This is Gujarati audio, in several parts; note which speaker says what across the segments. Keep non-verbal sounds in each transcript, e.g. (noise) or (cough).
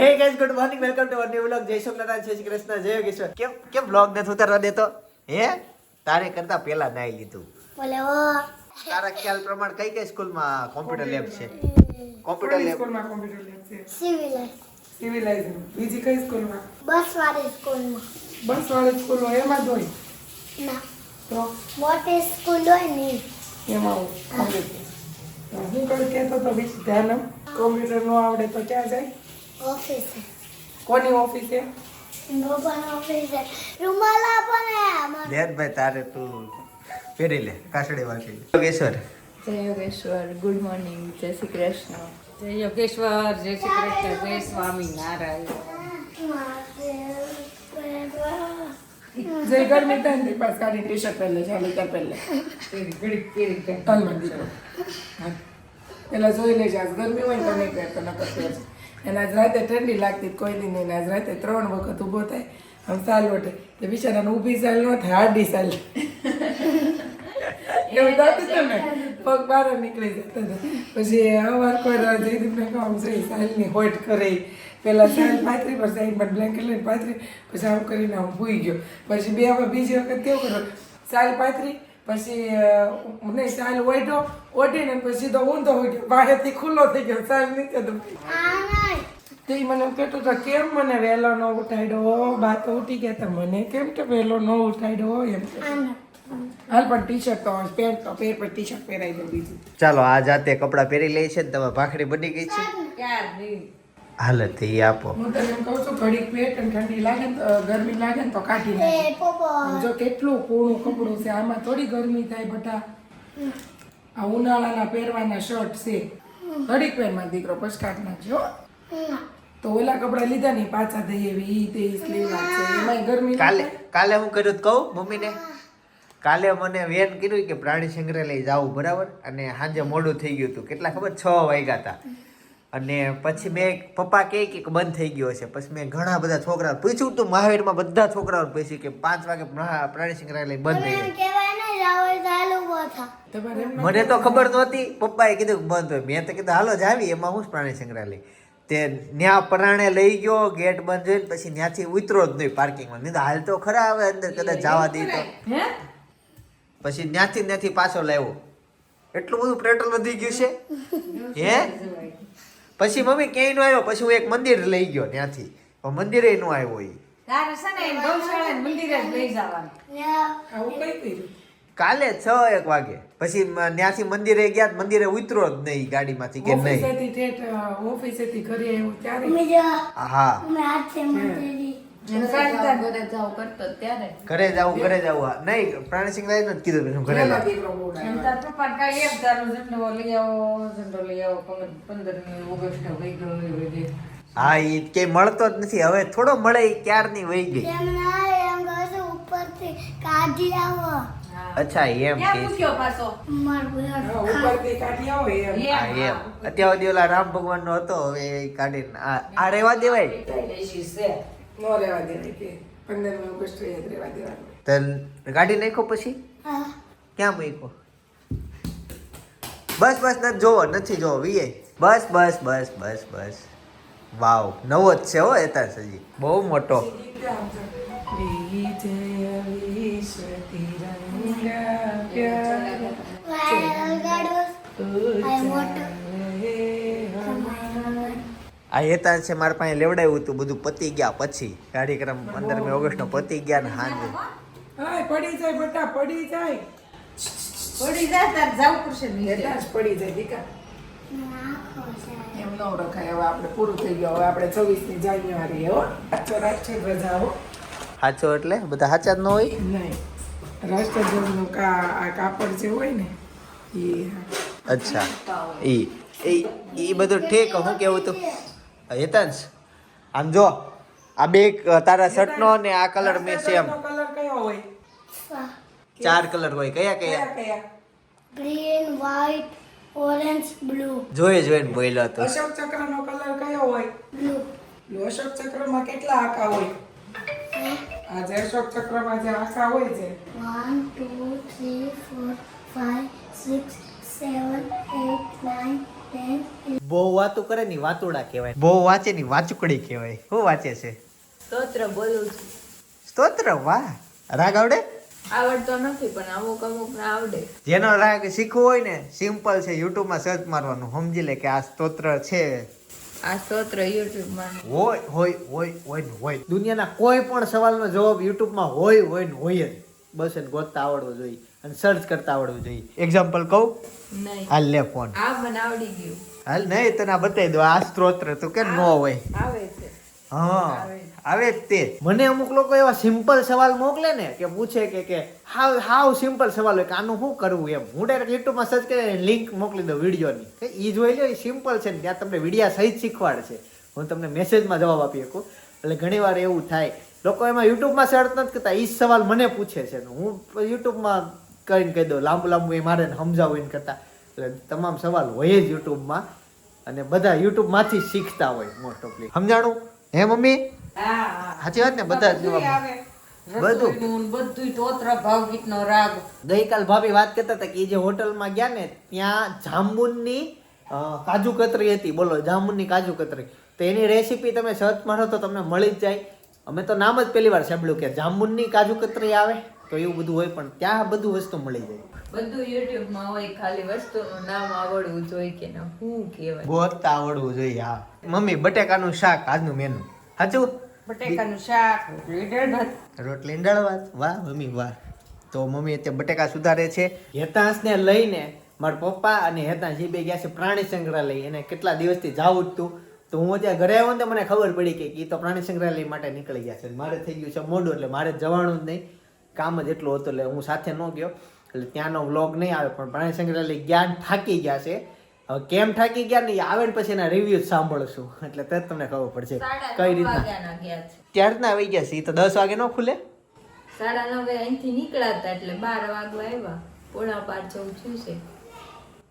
Speaker 1: Hey guys good morning welcome to our new vlog જય સોમનાથ જય શ્રી કૃષ્ણ જય યોગેશ્વર. કેમ કેમ વ્લોગ ને ઉતારવા દેતો? હે? તારે કરતા પહેલા નાઈ લીધું.
Speaker 2: બોલે ઓ
Speaker 1: તારા ખ્યાલ પ્રમાણે કઈ કઈ સ્કૂલમાં કોમ્પ્યુટર લેબ છે? કોમ્પ્યુટર લેબ
Speaker 3: સ્કૂલમાં કોમ્પ્યુટર લેબ છે?
Speaker 2: સિવિલ
Speaker 3: સિવિલાઇઝ બીજી કઈ સ્કૂલમાં?
Speaker 2: બસ વાળી સ્કૂલમાં.
Speaker 3: બસ વાળી સ્કૂલ હોય એમાં જોઈ
Speaker 2: ના.
Speaker 3: તો?
Speaker 2: મોટી સ્કૂલ હોય ને?
Speaker 3: એમાં કોમ્પ્યુટર હું. કઈ કહેતો તો બીજ ધ્યાન કોમ્પ્યુટર નો આવડે તો ક્યાં જાય?
Speaker 2: ઓફિસે.
Speaker 3: કોની ઓફિસે?
Speaker 1: બેનભાઈ તારે તું પહેરી લે કાસડી વાંચી યોગેશ્વર.
Speaker 4: જય યોગેશ્વર ગુડ મોર્નિંગ જય શ્રી કૃષ્ણ.
Speaker 5: જય યોગેશ્વર જય શ્રી કૃષ્ણ જય સ્વામી નારાયણ.
Speaker 3: જય ગરમી થાય ને તે પાસ કાઢી ટી શર્ટ પહેલે ચાલે ત્યાં
Speaker 5: પહેલે.
Speaker 3: તલમાં દીકરો. પેલા જોઈ લેજે આજ ગરમી હોય તો નહીં પહેરતો નકર પહેરજે. એને આજ રાતે ઠંડી લાગતી કોઈ દી નહીં આજ રાતે ત્રણ વખત ઊભો થાય આમ સાલ વટે તો બિચારાને ઊભી સાલ ન થાય હાડી સાલ એવું થતું હતું ને પગ બહાર નીકળી જતા હતા પછી અવાર કોઈ જઈ મેં કહું છે સાલની હોટ કરે પેલા સાલ પાથરી પર સાઈડ પર બ્લેન્કેટ લઈને પાથરી પછી આવું કરીને હું ભૂઈ ગયો પછી બે હવે બીજી વખત કેવું કર્યું સાલ પાથરી પછી નહીં સાલ ઓઢો ઓઢીને પછી સીધો ઊંધો ઉઠ્યો બહારથી ખુલ્લો થઈ ગયો સાલ નીચે
Speaker 2: નહીં
Speaker 3: તો મને કહેતો હતો કેમ મને વહેલો ન ઉઠાડ્યો બા તો ઉઠી ગયા તા મને. કેમ કે વહેલો ન ઉઠાડ્યો એમ હાલ પણ ટી શર્ટ તો પેન્ટ તો પેર પર ટી શર્ટ પહેરાઈ દઉં બીજું.
Speaker 1: ચાલો આ જાતે કપડાં પહેરી લે છે ને તમે ભાખરી બની ગઈ છે. હાલે તે આપો.
Speaker 3: હું તને એમ કહું છું ઘડીક પેટ અને ઠંડી લાગે ને તો ગરમી લાગે ને તો કાઢી નાખે જો કેટલું કૂણું કપડું છે આમાં થોડી ગરમી થાય બટા. આ ઉનાળાના પહેરવાના શર્ટ છે. ઘડીક પહેરમાં દીકરો પછી કાઢ નાખજો. તો ઓલા કપડા લીધા ને પાછા થઈ એવી તે સ્લીવ છે. એમાં ગરમી
Speaker 1: કાલે કાલે હું કર્યું કહું મમ્મીને? કાલે મને વેન કર્યું કે પ્રાણી સંગ્રહાલય જાવું બરાબર? અને સાંજે મોડું થઈ ગયું હતું. કેટલા ખબર? છ વાગ્યા હતા. અને પછી મેં પપ્પા કહે કે બંધ થઈ ગયો છે પછી મેં ઘણા બધા છોકરા પૂછ્યું તો મહાવીરમાં બધા છોકરાઓ પૂછ્યું કે પાંચ વાગે પ્રાણી સંગ્રહાલય બંધ થઈ ગયું. મને તો ખબર નહોતી. પપ્પાએ કીધું બંધ હોય. મેં તો કીધું હાલો જાવી. એમાં હું પ્રાણી સંગ્રહાલય. તે ન્યા પરાણે લઈ ગયો ગેટ બંધ જોઈને પછી ત્યાંથી ઉતરો જ નહીં પાર્કિંગમાં. નહીં હાલ તો ખરા આવે અંદર કદાચ જવા દે તો. પછી ત્યાંથી ત્યાંથી પાછો લાવ્યો. એટલું બધું પેટ્રોલ વધી ગયું છે? હે? પછી મમ્મી ક્યાંય નો આવ્યો? પછી હું એક મંદિર લઈ ગયો ત્યાંથી પણ મંદિરે નો આવ્યો એ
Speaker 5: તારે છે ને ગૌશાળા મંદિરે જ લઈ જવાનું.
Speaker 3: આવું કઈ કર્યું?
Speaker 1: કાલે છ એક વાગે. પછી ત્યાંથી મંદિરે ગયા મંદિરે ઉતરો જ નહીં ગાડીમાંથી કે નહીં.
Speaker 3: ઓફિસેથી ઘરે આવ્યું ત્યારે?
Speaker 1: હા.
Speaker 4: ઘરે જાવ
Speaker 1: ઘરે જાવું ઘરે જાવું નહીં પ્રાણી સંગ્રહાલયનું જ કીધું પછી ઘરે
Speaker 5: કાંઈ.
Speaker 1: હા એ કે મળતો જ નથી. હવે થોડો મળે ક્યારની વહી ગઈ?
Speaker 2: ઉપરથી કાઢી આવો.
Speaker 1: અચ્છા એમ કે
Speaker 3: કાઢી
Speaker 1: અત્યાર સુધી ઓલા રામ ભગવાન નો હતો હવે એ કાઢીને આ આ રહેવા દેવાય?
Speaker 5: એસી
Speaker 3: નો રહેવા દેવાય કે પંદરમી ઓગસ્ટ યાદ રહેવા દેવાનું.
Speaker 1: ગાડી નાખો પછી? ક્યાં મૂકો બસ બસ નથી જોવો નથી જોવો વીએ. બસ બસ બસ બસ બસ. વાવ નવો જ છે હો એતા સજી. બહુ મોટો.
Speaker 2: આ
Speaker 1: હેતા છે મારા પાસે લેવડાવ્યું હતું બધું પતી ગયા પછી. કાર્યક્રમ પંદરમી ઓગસ્ટનો પતી ગયા ને હાંજે.
Speaker 3: હાય પડી જાય બટા પડી જાય.
Speaker 5: પડી જાય તાર જાવ પડશે.
Speaker 3: એટલા જ પડી જાય દીકા. એમ ન રખાય હવે આપણે પૂરું થઈ ગયું હવે આપણે છવ્વીસમી જાન્યુઆરી હો. સાચો રાષ્ટ્રીય રજા હો.
Speaker 1: સાચો એટલે? બધા સાચા જ ન હોય?
Speaker 3: નહીં. રાષ્ટ્રધ્વજનું કા આ કાપડ જે હોય ને એ
Speaker 1: અચ્છા. એ એ એ બધું ઠીક હું કેવું તું? હેતાંશ આમ જો આ બે તારા શર્ટનો ને આ કલર મેં સેમ
Speaker 3: કલર કયો હોય?
Speaker 1: ચાર કલર હોય. કયા કયા?
Speaker 2: Green white orange blue.
Speaker 1: જોઈએ જોઈને બોલ્યો હતો
Speaker 3: અશોક ચક્રનો કલર કયો હોય?
Speaker 2: બ્લુ.
Speaker 3: અશોક ચક્રમાં કેટલા આકા હોય? આ જે અશોક ચક્રમાં જે આંકા હોય છે.
Speaker 2: One two three four five six seven eight nine
Speaker 1: બહુ વાતો કરે ની વાતોડા કહેવાય. બહુ વાંચે ની વાચુકડી કહેવાય. શું વાંચે છે?
Speaker 4: સ્તોત્ર બોલું છું.
Speaker 1: સ્તોત્ર? વાહ. રાગ આવડે?
Speaker 4: આવડતો નથી પણ અમુક અમુક ને આવડે.
Speaker 1: જેનો રાગ શીખવું હોય ને સિમ્પલ છે. યુટ્યુબમાં સર્ચ મારવાનું. સમજી લે કે આ સ્તોત્ર છે.
Speaker 4: આ સ્તોત્ર યુટ્યુબમાં
Speaker 1: હોય હોય હોય હોય ને હોય. દુનિયાના કોઈ પણ સવાલનો જવાબ યુટ્યુબમાં હોય હોય ને હોય જ. બસ એને ગોતતા આવડવો જોઈએ અને સર્ચ કરતા આવડવું જોઈએ. એક્ઝામ્પલ કહું?
Speaker 4: નહીં.
Speaker 1: હાલ લે ફોન
Speaker 4: આ મને આવડી ગયું.
Speaker 1: હાલ નહીં તને બતાવી દો આ સ્ત્રોત તો કે નો હોય?
Speaker 4: આવે છે.
Speaker 1: હા. આવે તે મને અમુક લોકો એવા સિમ્પલ સવાલ મોકલે ને કે પૂછે કે કે હાવ હાવ સિમ્પલ સવાલ હોય કે આનું શું કરવું એમ. હું ડાયરેક્ટ યુટ્યુબમાં સર્ચ કરીને લિંક મોકલી દઉં વિડીયોની કે એ જોઈ લો એ સિમ્પલ છે ને, ત્યાં તમને વિડીયા સહિત શીખવાડશે હું તમને મેસેજમાં જવાબ આપી શકું. એટલે ઘણીવાર એવું થાય. લોકો એમાં યુટ્યુબમાં સર્ચ નથી કરતા એ સવાલ મને પૂછે છે હું યુટ્યુબમાં કરીને કહી દઉં, લાંબુ લાંબુ એ મારે સમજાવું એને કરતા. એટલે તમામ સવાલ હોય જ યુટ્યુબમાં અને બધા યુટ્યુબમાંથી શીખતા હોય મોસ્ટ ઓફલી સમજાણું? હે મમ્મી? સાચી વાત ને? બધા જ જવાબ બધું.
Speaker 5: રસોઈનું ને બધુંય રાગ.
Speaker 1: ગઈકાલ ભાભી વાત કરતા હતા કે જે હોટલમાં ગયા ને ત્યાં જાંબુનની કાજુ કતરી હતી. બોલો જાંબુનની કાજુ કતરી. તો એની રેસીપી તમે સર્ચ મારો તો તમને મળી જ જાય. અમે તો નામ જ પહેલી વાર સાંભળ્યું કે જાંબુનની કાજુ કતરી આવે. તો એવું બધું હોય પણ ત્યાં બધું વસ્તુ મળી જાય.
Speaker 4: બધું યુટ્યુબમાં હોય ખાલી વસ્તુનું નામ આવડવું જોઈએ કે ના શું કહેવાય?
Speaker 1: ગોતતા આવડવું જોઈએ હા. મમ્મી બટેકાનું શાક આજનું મેનુ સાચું?
Speaker 5: બટેકાનું શાક રીડર ભાત.
Speaker 1: રોટલી ભાત? વાહ મમ્મી વાહ. તો મમ્મી અત્યારે બટેકા સુધારે છે. હેતાંશને લઈને મારા પપ્પા અને હેતાંશ એ બે ગયા છે પ્રાણી સંગ્રહાલય. એને કેટલા દિવસથી જાવું જ તું. તો હું ત્યાં ઘરે આવ્યો ને તો મને ખબર પડી કે એ તો પ્રાણી સંગ્રહાલય માટે નીકળી ગયા છે. મારે થઈ ગયું છે મોડું એટલે મારે જવાનું જ નહીં. કામ જ એટલું હતું એટલે હું સાથે ન ગયો. એટલે ત્યાંનો વ્લોગ નહીં આવે પણ પ્રાણી સંગ્રહાલય જ્ઞાન થાકી ગયા છે. હવે કેમ થાકી ગયા ને આવે ને પછી એના રિવ્યૂ સાંભળશું. એટલે તે તમને ખબર પડશે કઈ રીતના.
Speaker 4: છે.
Speaker 1: ત્યારના આવી ગયા છે. એ તો દસ વાગે ન ખુલે.
Speaker 4: સાડા નવે અહીંથી નીકળ્યા હતા એટલે બાર વાગવા આવ્યા. પોણા પાર જવું છું છે.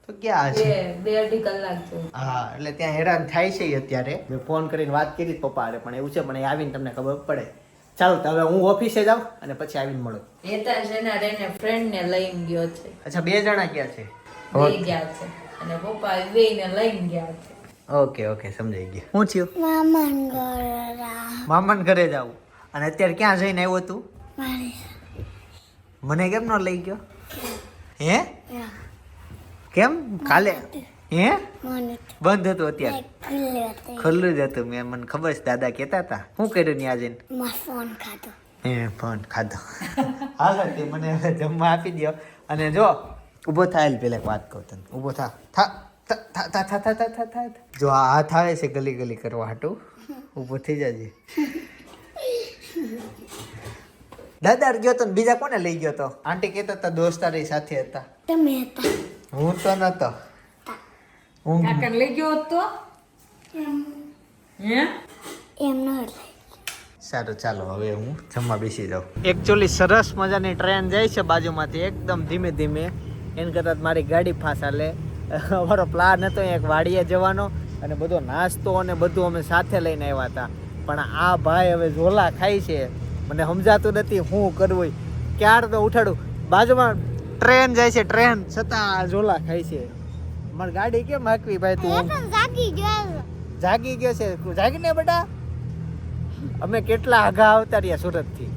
Speaker 1: તો ક્યાં છે.
Speaker 4: બે અઢી કલાક છે
Speaker 1: હા એટલે ત્યાં હેરાન થાય છે અત્યારે. મેં ફોન કરીને વાત કરી પપ્પા હારે પણ એવું છે પણ એ આવીને તમને ખબર પડે. ચાલો તો હવે હું ઓફિસે જાઉં અને પછી આવીને મળું.
Speaker 4: હેતાંશ એના રેને ફ્રેન્ડ ને લઈને ગયો છે.
Speaker 1: અચ્છા બે જણા ગયા છે?
Speaker 4: ગયા છે. અને પપ્પા બે લઈને ગયા છે.
Speaker 1: ઓકે ઓકે સમજાઈ ગયું. હું થયું?
Speaker 2: મામાન ઘરે
Speaker 1: મામાન ઘરે જાવું અને અત્યારે ક્યાં જઈને આવ્યો તું? મને કેમ ન લઈ ગયો? હે? કેમ? કાલે? હે? બંધ હતું. અત્યારે?
Speaker 2: ખુલ્લે
Speaker 1: જ હતું મેં. મને ખબર છે દાદા કહેતા હતા. શું કર્યું ને આજે
Speaker 2: ફોન ખાધો.
Speaker 1: હે ફોન ખાધો. (laughs) હાલો તે મને હવે જમવા આપી દો અને જો ઊભો થાય પેલા એક વાત કહું તને. ઊભો થા. થા થા થા થા થા થા થા. જો આ હાથ આવે છે ગલી ગલી કરવા હાટું ઊભો થઈ જાજે. દાદા ગયો તો ને બીજા કોને લઈ ગયો તો? આંટી કહેતા હતા દોસ્તારી સાથે હતા.
Speaker 2: તમે હતા.
Speaker 1: હું તો નતો. હું
Speaker 5: કાકા લઈ ગયો હતો હે?
Speaker 2: એમ ન લઈ
Speaker 1: સારું ચાલો હવે હું જમવા બેસી જાઉં. એકચ્યુઅલી સરસ મજાની ટ્રેન જાય છે બાજુમાંથી એકદમ ધીમે ધીમે. એન કરતાં મારી ગાડી ફાસ લે. અમારો પ્લાન હતો એક વાડીએ જવાનો અને બધો નાસ્તો અને બધું અમે સાથે લઈને આવ્યા હતા. પણ આ ભાઈ હવે ઝોલા ખાય છે. મને સમજાતું નથી શું કરવું ક્યારે તો ઉઠાડું. બાજુમાં ટ્રેન જાય છે ટ્રેન. છતાં આ ઝોલા ખાય છે. મારી ગાડી કેમ હાકવી ભાઈ તું?
Speaker 2: પણ જાગી ગયો
Speaker 1: જાગી ગયો છે. જાગીને બેટા? અમે કેટલા આઘા આવતા રહ્યા સુરતથી?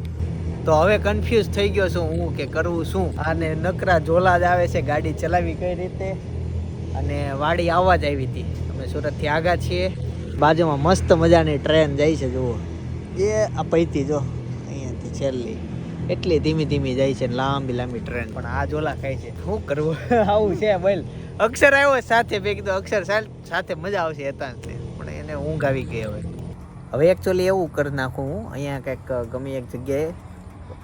Speaker 1: તો હવે કન્ફ્યુઝ થઈ ગયો છું હું કે કરવું શું? અને નકરા ઝોલા જ આવે છે ગાડી ચલાવી કઈ રીતે? અને વાડી આવવા જ આવી હતી. અમે સુરતથી આગા છીએ. બાજુમાં મસ્ત મજાની ટ્રેન જાય છે, જુઓ. એ આ પૈતી જો, અહીંયાથી છેલ્લી. એટલી ધીમી ધીમી જાય છે લાંબી લાંબી ટ્રેન. પણ આ ઝોલા ખાય છે. શું કરવું? (laughs) આવું છે બોલ. અક્ષર આવ્યો સાથે બે કીધું અક્ષર સાથે મજા આવશે હેતાંશને પણ એને ઊંઘ આવી ગઈ હવે. હવે એકચ્યુઅલી એવું કરી નાખું હું. અહીંયા કંઈક ગમે એક જગ્યાએ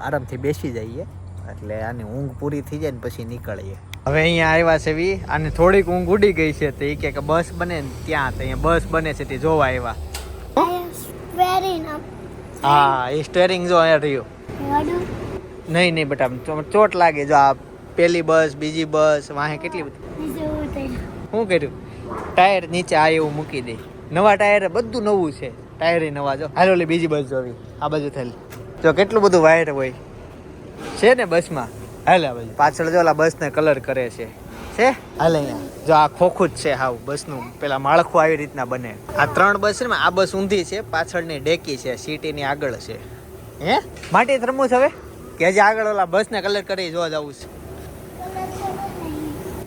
Speaker 1: આરામથી બેસી જઈએ. એટલે આની ઊંઘ પૂરી થઈ જાય ને પછી નીકળીએ. હવે અહીંયા આવ્યા છે વી આને થોડીક ઊંઘ ઉડી ગઈ છે તો એ કે બસ બને ને ત્યાં તો અહીંયા બસ બને છે તે જોવા આવ્યા. હા, એ સ્ટેરિંગ જો અહીંયા રહ્યું. નહીં નહીં બેટા ચોટ લાગે જો આ પેલી બસ, બીજી બસ, વાહે કેટલી બધી. શું કર્યું? ટાયર નીચે આ એવું મૂકી દે. નવા ટાયર, બધું નવું છે. ટાયર નવા જો. હાલો બીજી બસ જોવી. આ બાજુ થયેલી જો કેટલું બધું વાયર હોય. છે ને બસમાં? હાલે ભાઈ પાછળ જો ઓલા બસને કલર કરે છે. છે? હાલે અહીંયા. જો આ ખોખું જ છે હાવ બસનું. પેલા માળખું આવી રીતના બને. આ ત્રણ બસ છે ને આ બસ ઊંધી છે પાછળની ડેકી છે સીટીની આગળ છે. હે? માટે રમવું છે હવે? કે જે આગળ ઓલા બસને કલર કરી જોવા જવું છે.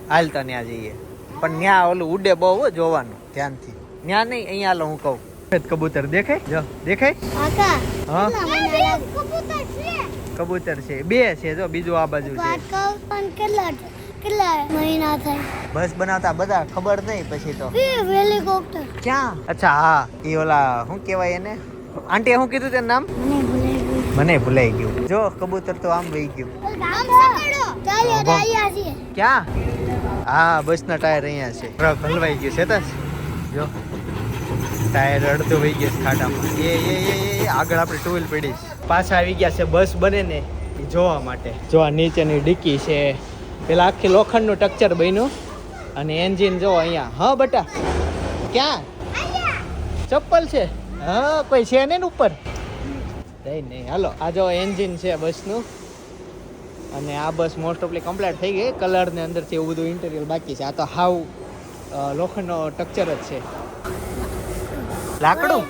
Speaker 1: હાલ તો ત્યાં જઈએ. પણ ત્યાં ઓલું ઉડે બહુ જોવાનું ધ્યાનથી. ત્યાં નહીં અહીંયા હું કહું. સફેદ કબૂતર દેખાય? જો દેખાય? હા?
Speaker 2: કબૂતર છે.
Speaker 1: બે છે જો બીજું આ બાજુ છે.
Speaker 2: વાત કહું પણ કેટલા કેટલા મહિના થાય?
Speaker 1: બસ બનાવતા બધા ખબર નહીં પછી તો.
Speaker 2: એ હેલિકોપ્ટર
Speaker 1: ક્યાં? અચ્છા હા એ ઓલા શું કહેવાય એને? આંટી શું કીધું તેનું નામ?
Speaker 2: મને ભૂલાઈ ગયું.
Speaker 1: જો કબૂતર તો આમ વહી ગયું. ક્યાં? હા બસના ટાયર અહીંયા છે. ટ્રક હલવાઈ ગયું છે તસ જો. ટાયર અડધો વહી ગયો ખાડામાં. એ એ એ આગળ આપણે ટુ વ્હીલ પડી પાછા આવી ગયા છે બસ બને ને જોવા માટે. જો આ નીચેની ડિક્કી છે પેલા આખી લોખંડનું ટક્ચર બન્યું અને એન્જિન જો અહીંયા. હા બટા ક્યાં? ચપ્પલ છે? હા કોઈ છે ને ઉપર? નહીં નહીં હાલો. આ જો એન્જિન છે બસનું. અને આ બસ મોસ્ટ ઓફલી કમ્પ્લીટ થઈ ગઈ. કલર ને અંદરથી એવું બધું ઇન્ટિરિયર બાકી છે. આ તો હાવ લોખંડનો ટક્ચર જ છે. લાકડું?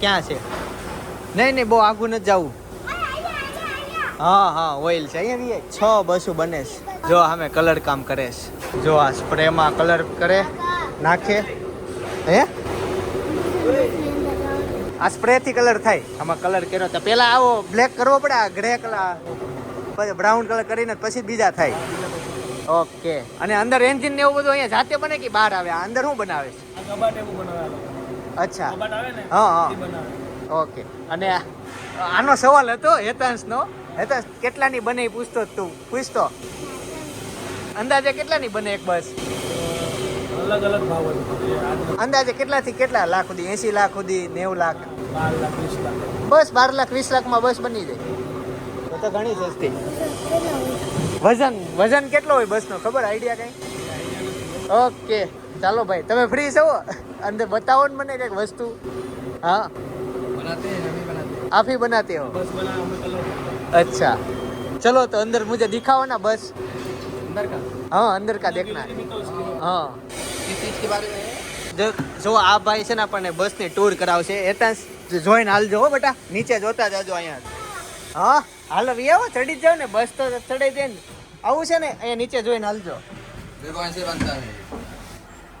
Speaker 1: ક્યાં છે? નહીં નહીં બહુ આઘું નથી જવું. હા હા ઓઇલ છે. અહીંયા છ બસો બને છે. જો અમે કલર કામ કરે છે. જો આ સ્પ્રેમાં કલર કરે નાખે. હે? આ સ્પ્રે થી કલર થાય. આમાં કલર કર્યો તો પેલા આવો બ્લેક કરવો પડે આ ગ્રે કલર. પછી બ્રાઉન કલર કરીને પછી બીજા થાય. ઓકે અને અંદર એન્જિન ને એવું બધું અહીંયા જાતે બને કે બહાર આવે? અંદર શું બનાવે છે? અચ્છા. હા હા. ઓકે. અને આનો સવાલ હતો હેતાંશનો. હેતાંશ કેટલાની બને એ પૂછતો તું. પૂછતો. અંદાજે કેટલાની બને એક બસ?
Speaker 6: અલગ અલગ ભાવ
Speaker 1: અંદાજે કેટલાથી કેટલા લાખ સુધી? એસી લાખ સુધી નેવું લાખ? બસ બાર લાખ વીસ લાખમાં બસ બની જાય. તો તો ઘણી સસ્તી. વજન વજન કેટલો હોય બસનો? ખબર? આઈડિયા કઈ? ઓકે. ચાલો ભાઈ તમે ફ્રી છો? અંદર બતાવો ને મને કંઈક વસ્તુ હા
Speaker 6: બનાતે हैं हम ही बनाते हैं
Speaker 1: आप ही बनाते हो
Speaker 6: बस बना हमें कलर
Speaker 1: अच्छा चलो तो अंदर मुझे दिखाओ ना बस
Speaker 6: अंदर का
Speaker 1: हाँ अंदर का देखना है हाँ
Speaker 6: किस चीज के बारे में है
Speaker 1: જો જો આ ભાઈ છે ને આપણને બસની ટૂર કરાવશે એતા જોઈને હાલજો હો બેટા નીચે જોતા જાજો અહીંયા હા હાલો વી આવો ચડી જ જાવ ને બસ તો ચડાઈ દે ને આવું છે ને અહીંયા નીચે જોઈને હાલજો
Speaker 6: देखो ऐसे बनता है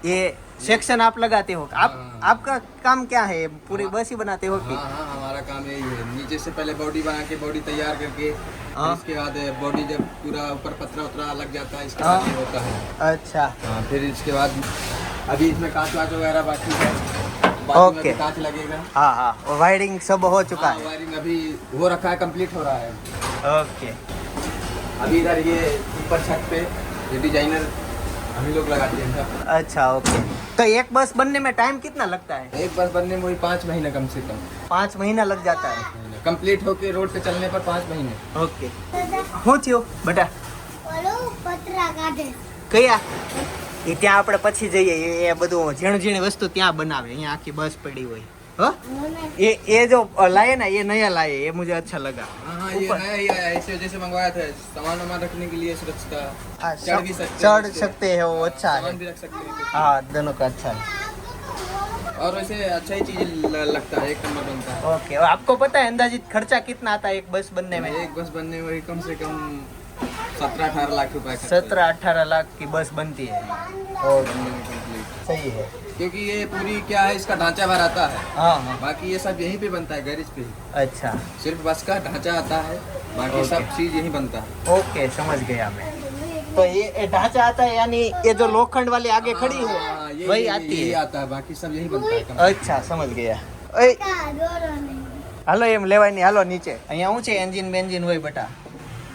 Speaker 1: ये सेक्शन आप लगाते हो। आप आपका काम क्या है? पूरी बस ही बनाते हो कि?
Speaker 7: हाँ हाँ हमारा काम यही है। नीचे से पहले बॉडी बना के बॉडी तैयार करके
Speaker 1: हाँ।
Speaker 7: इसके बाद बॉडी जब पूरा ऊपर पतरा उतरा लग जाता है इसके
Speaker 1: हाँ।
Speaker 7: होता है।
Speaker 1: अच्छा।
Speaker 7: हाँ फिर इसके बाद अभी इसमें कांच वाच वगैरह बाकी है।
Speaker 1: ओके।
Speaker 7: कांच लगेगा।
Speaker 1: हाँ हाँ वायरिंग सब हो चुका
Speaker 7: हाँ,
Speaker 1: है।
Speaker 7: वायरिंग अभी हो रखा है कंप्लीट हो रहा है।
Speaker 1: ओके।
Speaker 7: अभी इधर ये ऊपर छत पे ये डिज़ाइनर हम लोग लगाते हैं।
Speaker 1: अच्छा ओके। तो एक बस बनने में टाइम कितना लगता है
Speaker 7: एक बस बनने में वही पाँच महीने कम से कम
Speaker 1: पाँच महीना लग जाता है
Speaker 7: कंप्लीट होके रोड पे चलने पर पाँच महीने
Speaker 1: ઓકે શું થયું બેટા
Speaker 2: ઓલું પતરા કાઢે
Speaker 1: કયા એ ત્યાં આપણે પછી જઈએ એ એ બધું ઝીણ ઝીણી વસ્તુ ત્યાં બનાવે અહીંયા આખી બસ પડી હોય હ
Speaker 2: મને
Speaker 1: ये ये जो लाए ना ये नया लाए ये मुझे अच्छा लगा।
Speaker 7: हाँ हाँ ये नया ही आया इसे जैसे मंगवाया था। सामान वामान रखने के लिए सुरक्षित
Speaker 1: हाँ,
Speaker 7: चढ़ भी सकते हैं
Speaker 1: चढ़ सकते हैं वो अच्छा है।
Speaker 7: भी रख सकते हैं।
Speaker 1: हाँ दोनों का अच्छा है।
Speaker 7: और वैसे अच्छा ही चीज़ लगता है एक नंबर बनता है।
Speaker 1: ओके और आपको पता है अंदाजित खर्चा कितना आता है एक बस बनने में?
Speaker 7: एक बस बनने में कम से कम सत्रह अठारह लाख रुपए
Speaker 1: सत्रह अठारह लाख की बस बनती है। और। सही है।
Speaker 7: क्योंकि ये पूरी क्या है इसका ढांचा भर आता है
Speaker 1: हाँ हाँ
Speaker 7: बाकी ये सब यहीं पे बनता है गैरेज पे ही
Speaker 1: अच्छा
Speaker 7: सिर्फ बस का ढांचा आता है बाकी
Speaker 1: ओके।
Speaker 7: सब चीज यहीं बनता है
Speaker 1: ओके समझ गया मैं तो ये ये ढांचा आता है यानी ये जो लोखंड वाली आगे खड़ी
Speaker 7: हाँ,
Speaker 1: है
Speaker 7: ये-
Speaker 1: वही
Speaker 7: ये-
Speaker 1: आती
Speaker 7: यही
Speaker 1: है
Speaker 7: आता है बाकी सब यही बनता है complete।
Speaker 1: અચ્છા સમજ ગયા ઓય
Speaker 2: કા દોરો નહીં
Speaker 1: હાલો એમ લેવાય નહીં હાલો નીચે અહીંયા શું છે એન્જિન બેન્જિન હોય બેટા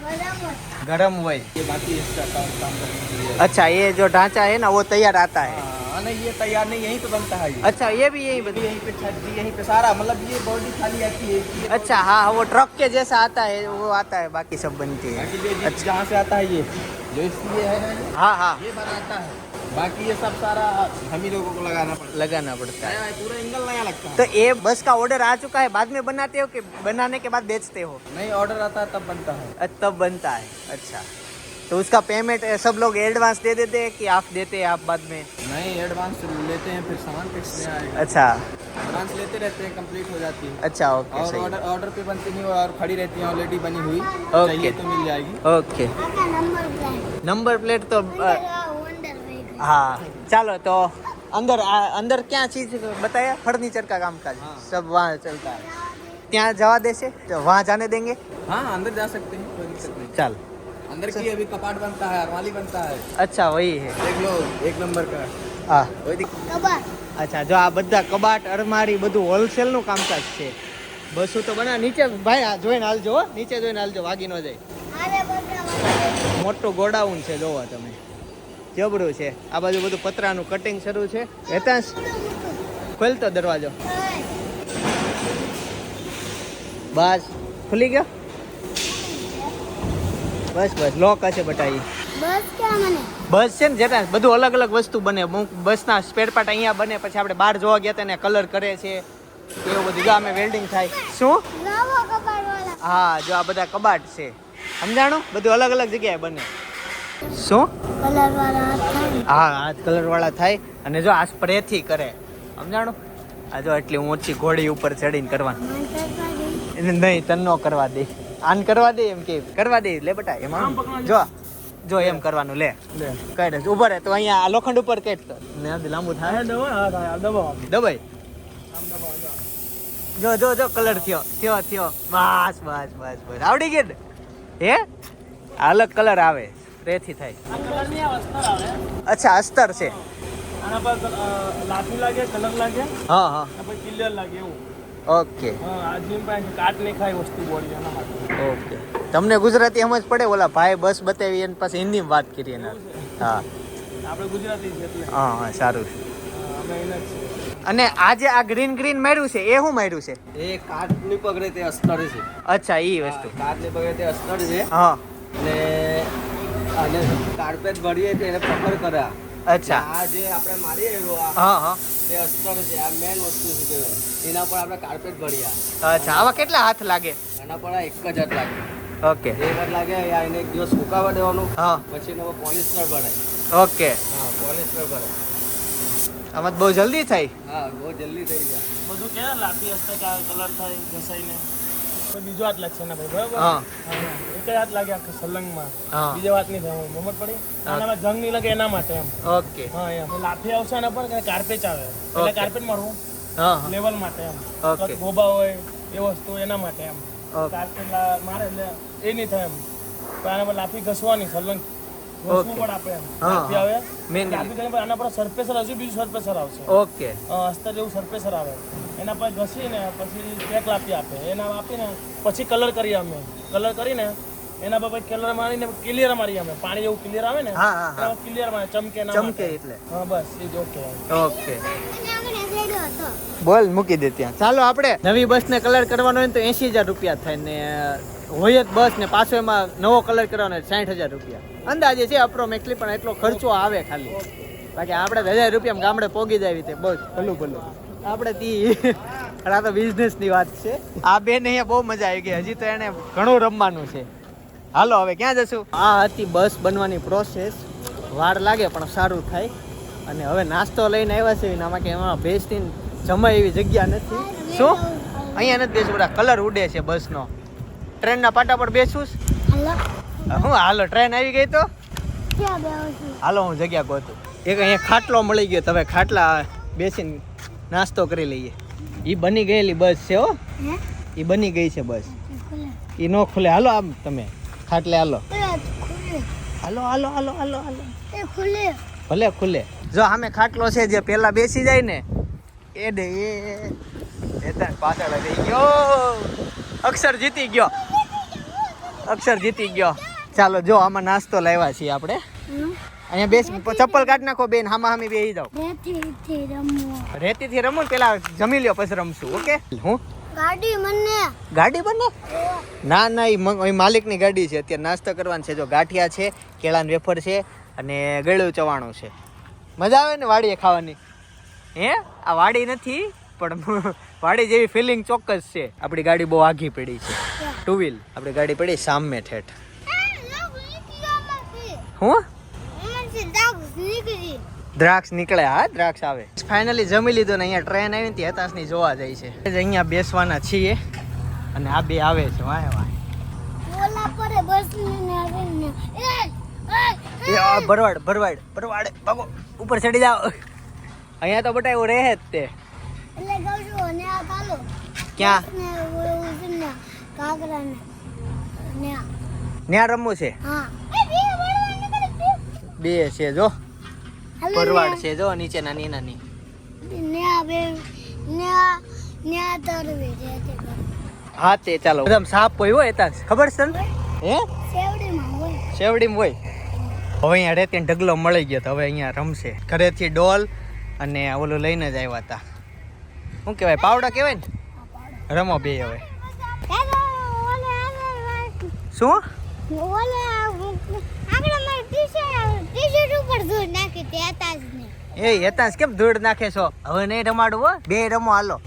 Speaker 2: બરાબર
Speaker 1: गरम હોય
Speaker 7: ये बाकी इसका काम काम करने के लिए
Speaker 1: अच्छा ये जो ढांचा है ना वो तैयार आता है
Speaker 7: नहीं ये तैयार नहीं यहीं पे बनता है ये।
Speaker 1: अच्छा ये भी यही बनी
Speaker 7: यहीं पे भी यहीं पे सारा मतलब ये बॉडी खाली आती है
Speaker 1: अच्छा हाँ वो ट्रक के जैसा आता है वो आता है बाकी सब बनती है। अच्छा।
Speaker 7: जहाँ से आता है ये जो इसलिए है
Speaker 1: हाँ हाँ।
Speaker 7: ये बनाता है। बाकी ये सब सारा हम ही लोगों को लगाना पड़ता
Speaker 1: लगाना पड़ता
Speaker 7: है। पूरा एंगल नया लगता है।
Speaker 1: तो ये बस का ऑर्डर आ चुका है बाद में बनाते हो कि बनाने के बाद बेचते हो?
Speaker 7: नहीं ऑर्डर आता है तब बनता है।
Speaker 1: तब बनता है अच्छा। तो उसका पेमेंट सब लोग एडवांस दे देते हैं कि आप देते हैं आप बाद में
Speaker 7: नहीं एडवांस लेते हैं फिर सामान फिक्स में आएगा
Speaker 1: अच्छा
Speaker 7: एडवांस लेते रहते हैं कंप्लीट हो जाती है
Speaker 1: अच्छा ओके
Speaker 7: और
Speaker 1: सही
Speaker 7: ऑर्डर ऑर्डर पे बनती नहीं और खड़ी रहती है ऑलरेडी बनी हुई
Speaker 1: ओके।
Speaker 7: चाहिए तो मिल जाएगी
Speaker 1: ओके
Speaker 2: કાકા નંબર પ્લેટ
Speaker 1: नंबर प्लेट तो अ,
Speaker 2: વંડર વેગન
Speaker 1: हाँ चलो तो अंदर आ, अंदर क्या चीज बताया फर्नीचर का काम काज सब वहाँ चलता है ત્યાં જવા દેશે તો वहाँ जाने देंगे
Speaker 7: हाँ अंदर जा सकते हैं कोई दिक्कत नहीं
Speaker 1: ચાલ
Speaker 7: अंदर की अभी कपाट बनता है अरमाली बनता है
Speaker 1: અચ્છા વહી હે
Speaker 7: देख लो एक नंबर का
Speaker 1: હા
Speaker 7: कोई दिक्कत
Speaker 2: કબાટ
Speaker 1: અચ્છા જો આ બધા કબાટ અરમારી બધું હોલસેલનું કામકાજ છે બસો તો બના નીચે ભાઈ આ જોઈને હાલજો હો. નીચે જોઈને હાલજો વાગી ન જાય
Speaker 2: આરે બધા
Speaker 1: મોટું ગોડાઉન છે જોવો તમે જબરું છે આ બાજુ બધું પતરાનું કટિંગ શરૂ છે હેતાંશ ખોલતો દરવાજો બસ ખુલી ગયો બસ બસ. લોક છે બટાઈ.
Speaker 2: બસ ક્યાં મને?
Speaker 1: બસ છે ને જેટા બધું અલગ અલગ વસ્તુ બને. અમુક બસના સ્પેર પાર્ટ અહીંયા બને પછી આપણે બહાર જોવા ગયા ને કલર કરે છે એવું બધું. જો અમે વેલ્ડિંગ થાય. શું? હા જો આ બધા કબાટ છે. સમજાણો? બધું અલગ અલગ જગ્યાએ બને. શું? હા હાથ કલર વાળા થાય અને જો આ સ્પ્રેથી કરે. સમજાણો? આ જો એટલી ઊંચી ઘોડી ઉપર ચડીને કરવાનું. નહીં તન નો કરવા દે. આન કરવા દે એમ કે કરવા દે લે બેટા એમાં જો જો એમ કરવાનું લે. કઈ દે ઊભા રહે તો અહીંયા આ લોખંડ ઉપર કેટ કર ને આ લાંબુ થાય. દબાઈ જો જો જો કલર થયો થયો થયો. બસ બસ બસ બસ. આવડી ને? હે? અલગ કલર આવે. રેથી થાય. અચ્છા અસ્તર છે.
Speaker 8: આના પર લાગે કલર લાગે.
Speaker 1: હા હા.
Speaker 8: પછી કિલ્લર લાગે એવું.
Speaker 1: ઓકે ઓકે તમને ગુજરાતી સમજ પડે? ઓલા ભાઈ બસ બતાવી એની પાસે હિન્દીમાં વાત કરી એના. હા.
Speaker 8: આપણે ગુજરાતી છે એટલે.
Speaker 1: હા હા સારું છે.
Speaker 8: જ
Speaker 1: અને આજે આ ગ્રીન ગ્રીન માર્યું છે એ શું માર્યું છે?
Speaker 6: એ કાટની પકડે તે અસ્તર છે.
Speaker 1: અચ્છા ઈ વસ્તુ.
Speaker 6: કાટની પકડે તે અસ્તર છે.
Speaker 1: હા.
Speaker 6: અને અને કાર્પેટ ભરીએ તો એને પકડ કર્યા.
Speaker 1: અચ્છા.
Speaker 6: આ જે આપણે મારીએ
Speaker 1: હા હા.
Speaker 6: તે અસ્તર છે આ મેન વસ્તુ છે કહેવાય? એના પર આપણે કાર્પેટ ભર્યા
Speaker 1: અચ્છા આવા કેટલા હાથ લાગે?
Speaker 6: એના પર આ એક જ હાથ લાગે.
Speaker 1: ઓકે.
Speaker 6: એક હાથ લાગે આ એને એક દિવસ સુકાવા દેવાનું
Speaker 1: હા.
Speaker 6: પછી એનો પોલિસ્ટર ભરાય.
Speaker 1: ઓકે.
Speaker 6: હા પોલિસ્ટર ભરાય.
Speaker 1: આમાં બહુ જલ્દી થાય
Speaker 6: હા બહુ જલ્દી થઈ જાય
Speaker 8: બધું કેવા લાપી હસ્તે કલર થાય ઘસાઈને? બીજો હાથ લાગશે ને ભાઈ બરાબર?
Speaker 1: હા.
Speaker 8: એક જ હાથ લાગે આખા સલંગમાં. બીજા વાત નહીં થાય મમત પડી? આનામાં જંગ નહીં લાગે એના માટે એમ.
Speaker 1: ઓકે.
Speaker 8: હા એમ. લાફી આવશે એના પર કાર્પેટ આવે? એટલે કાર્પેટ મારવું લેવલ માટે એમ. ગોબા હોય એ વસ્તુ એના માટે એમ. કાર્પેટ મારે એટલે એ નહીં થાય એમ. પણ આના પર લાફી ઘસવાની સલંગ. આવે આના પર સરફેસર હજુ બીજું સરફેસર આવશે.
Speaker 1: ઓકે.
Speaker 8: અસ્તર જેવું સરફેસર આવે. એના પર ઘસીને પછી પેક લાપી આપે. એના આપીને પછી કલર કરી અમે. કલર કરીને એના પર કલર મારીને ક્લિયર મારી અમે. પાણી જેવું ક્લિયર આવે ને
Speaker 1: હા, હા, હા.
Speaker 8: ક્લિયર મારે ચમકે ના
Speaker 1: ચમકે એટલે.
Speaker 8: હા બસ એ ઓકે
Speaker 1: ઓકે બોલ મૂકી દે ત્યાં. ચાલો આપણે. નવી બસને કલર કરવાનો હોય ને તો એસી હજાર રૂપિયા થાય ને હોય જ બસ ને પાછો એમાં નવો કલર કરવાનો હોય સાઠ હજાર રૂપિયા. અંદાજે છે અપ્રોમેક્સલી પણ એટલો ખર્ચો આવે ખાલી. બાકી આપણે હજાર રૂપિયામાં ગામડે પોગી જાય તે બસ ભલું ભલું. આપણે તી આ તો બિઝનેસની વાત છે. આ બેન અહીંયા બહુ મજા આવી ગઈ. હજી તો એને ઘણું રમવાનું છે. હાલો હવે ક્યાં જશું? આ હતી બસ બનવાની પ્રોસેસ વાર લાગે પણ સારું થાય. અને હવે નાસ્તો લઈને આવ્યા છે. ને આમાં કે એમાં બેસતી જમાય એવી જગ્યા નથી. શું? અહીંયા નથી બેસવું બધા કલર ઉડે છે બસનો. ટ્રેનના પાટા પર
Speaker 2: બેસું
Speaker 1: હું હાલો ટ્રેન આવી ગઈ તો? હાલો હું જગ્યા ગોતું. એક અહીંયા ખાટલો મળી ગયો. તમે ખાટલા બેસીને નાસ્તો કરી લઈએ. એ બની ગયેલી બસ છે હો. એ બની ગઈ છે બસ. એ નો ખુલે. હાલો આમ તમે. ખાટલે હાલો. હાલો હાલો હાલો હાલો હાલો.
Speaker 2: ખુલે.
Speaker 1: ભલે ખુલે. જો આમે ખાટલો છે જે પેલા બેસી જાય ને એ દે એ એ. પાછળ રહી ગયો. અક્ષર જીતી ગયો. અક્ષર જીતી ગયો. ચાલો જો આમાં નાસ્તો લાવ્યા છીએ આપણે. અહીંયા બેસ ચપ્પલ કાઢ નાખો બેન હામા હામી બેહી
Speaker 2: રેતીથી રમવું.
Speaker 1: રેતીથી રમો પેલા જમી લ્યો પછી રમશું ઓકે? હું?
Speaker 2: ગાડી મને.
Speaker 1: ગાડી બને ના ના એ મ- ની ગાડી છે. અત્યારે નાસ્તો કરવાનું છે. જો ગાંઠિયા છે કેળાનું વેફર છે અને ગળ્યું ચવાણું છે. મજા આવે ને વાડીએ ખાવાની? હે? આ વાડી નથી પણ વાડી જેવી ફિલિંગ ચોક્કસ છે. આપણી ગાડી બહુ આઘી પડી છે. ટુ વ્હીલ આપણી ગાડી પડી સામે ઠેઠ. હું? દ્રાક્ષ નીકળે હા દ્રાક્ષ આવે. ફાઇનલી જમી લીધું ને અહીંયા ટ્રેન આવી ને હતાશની જોવા જાય છે. અહીંયા બેસવાના છીએ અને આ બે આવે છે
Speaker 2: એ
Speaker 1: આ ભરવાડ ભરવાડ ભરવાડ ભાગો ઉપર ચડી જાઓ. અહીંયા તો બટા એવું રહે જ તે. ક્યાં?
Speaker 2: ને ઓલું છે ને કાકરા ને ને આ.
Speaker 1: ત્યાં રમવું છે?
Speaker 2: હા. બે
Speaker 1: છે જો.
Speaker 2: પરવાડ
Speaker 1: ભરવાડ છે જો નીચે નાની નાની. હા તે ચાલો. એકદમ સાપ હોય હોય હેતાંશ ખબર છે ને હે?
Speaker 2: શેવડીમાં હોય.
Speaker 1: હવે અહીંયા રેતી ઢગલો મળી ગયો તો હવે અહીંયા રમશે. ઘરેથી ડોલ અને ઓલું લઈને જ આવ્યા હતા શું કહેવાય? પાવડા કહેવાય ને? રમો બે હવે. શું? એ યતાસ કેમ ધૂળ નાખે છો? હવે નહીં રમાડું હો. બે રમો હાલો.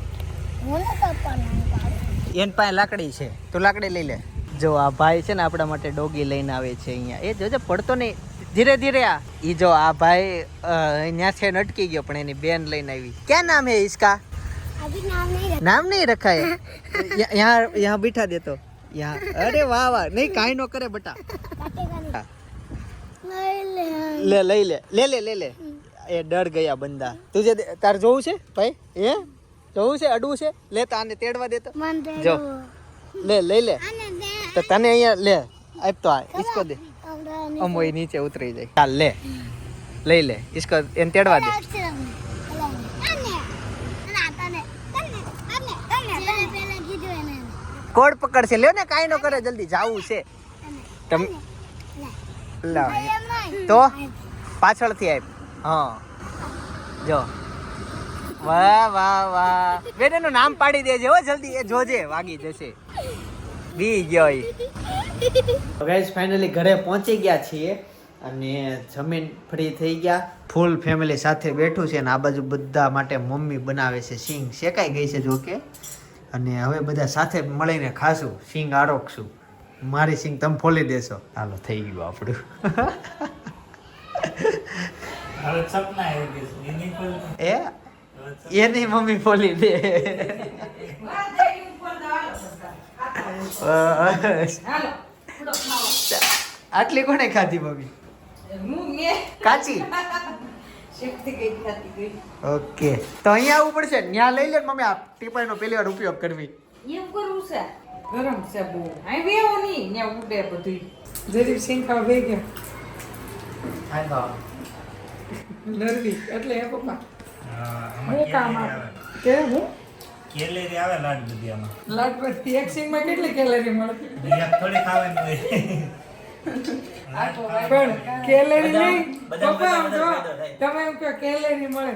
Speaker 1: એન પાસે લાકડી છે. તો લાકડી લઈ લે. જો આ ભાઈ છે ને આપણા માટે ડોગી લઈને આવે છે અહીંયા. એ જોજે પડતો નહીં. ધીરે ધીરે આ. ઈ જો આ ભાઈ અહીંયા છે નટકી ગયો પણ એની બેન લઈને આવી. ક્યાં નામ હે
Speaker 2: ઈસકા? નામ નહીં
Speaker 1: રખાય. યહાં યહાં બેઠા દેતો યહાં અરે વાહ વાહ. નહીં કાંઈ ન
Speaker 2: કરે બટા. લે
Speaker 1: લઈ લે. લે લે લે લે. એ ડર ગયા બંદા. તુજે તાર જોવું છે ભાઈ? હે? જોવું છે? અડવું છે? લે તાને તેડવા
Speaker 2: દેતો
Speaker 1: જો. લે લઈ લે. તો તને અહીંયા લે આપતો આ ઈસકો દે. અમો એ નીચે ઉતરી જાય. ચાલ લે. લઈ લે. ઈસકો એને તેડવા દે. કોડ પકડશે. લ્યો ને કાંઈ નો કરે જલ્દી જાવું છે. તમે તો પાછળથી આપ હા. જો. વાહ વાહ વાહ. બેન એનું નામ પાડી દેજે હો, જલ્દી. એ જોજે, વાગી જશે. બી ગયો ગાઈઝ ફાઇનલી ઘરે પહોંચી ગયા છીએ અને જમીન ફ્રી થઈ ગયા. ફૂલ ફેમિલી સાથે બેઠું છે અને આ બાજુ બધા માટે મમ્મી બનાવે છે સિંગ. શેકાઈ ગઈ છે જોકે? અને હવે બધા સાથે મળીને ખાશું. સિંગ આરોગશું. મારી સિંગ તમે ફોલી દેશો. હાલો થઈ ગયું આપણું. એ એની મમ્મી ફોલી દે. આટલી કોને ખાધી મમ્મી? કાચી? ઓકે. તો અહીંયા આવવું પડશે. ત્યાં લઈ લે મમ્મી આ ટીપાઈનો પહેલી વાર ઉપયોગ કરવી.
Speaker 5: એમ કરવું છે? ગરમ છે બહુ અહીં બેવો નહીં ત્યાં ઉડે બધું
Speaker 3: જરીક સિંગ ખાવા બે ગયા નરવી એટલે એ પપ્પા? હું કામ કે હું?
Speaker 9: કેલેરી આવે લાડ દુધિયામાં
Speaker 3: લાટ પરથી એક સિંગમાં કેટલી કેલેરી મળે?
Speaker 9: બીજા થોડી ખાવાની હોય.
Speaker 3: પણ કેલેરી નહીં. પપ્પા આમ જો. તમે એમ કહો કેલેરી મળે.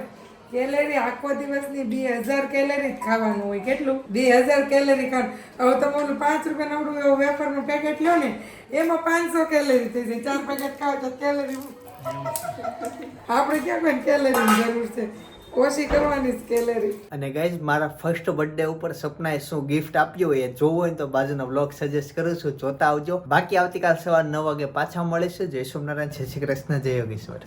Speaker 3: કેલેરી આખો દિવસની બે હજાર કેલેરી જ ખાવાનું હોય. કેટલું? બે હજાર કેલેરી ખાવાનું. હવે તમે ઓલું પાંચ રૂપિયા નવડું એવું વેફરનું પેકેટ લો ને, એમાં પાંચસો કેલેરી થઈ જાય. ચાર પેકેટ ખાવ તો કેલેરી આપણે ક્યાં કોઈ કેલેરીની જરૂર છે? ઓછી કરવાની જ કેલેરી.
Speaker 1: અને ગાઈઝ મારા ફર્સ્ટ બર્થડે ઉપર સપનાએ શું ગિફ્ટ આપ્યું હોય એ જોવું હોય તો બાજુનો બ્લોગ સજેસ્ટ કરું છું. જોતા આવજો. બાકી આવતીકાલ સવાર નવ વાગે પાછા મળીશું. જય સોમનારાયણ. જય શ્રી કૃષ્ણ. જય યોગેશ્વર.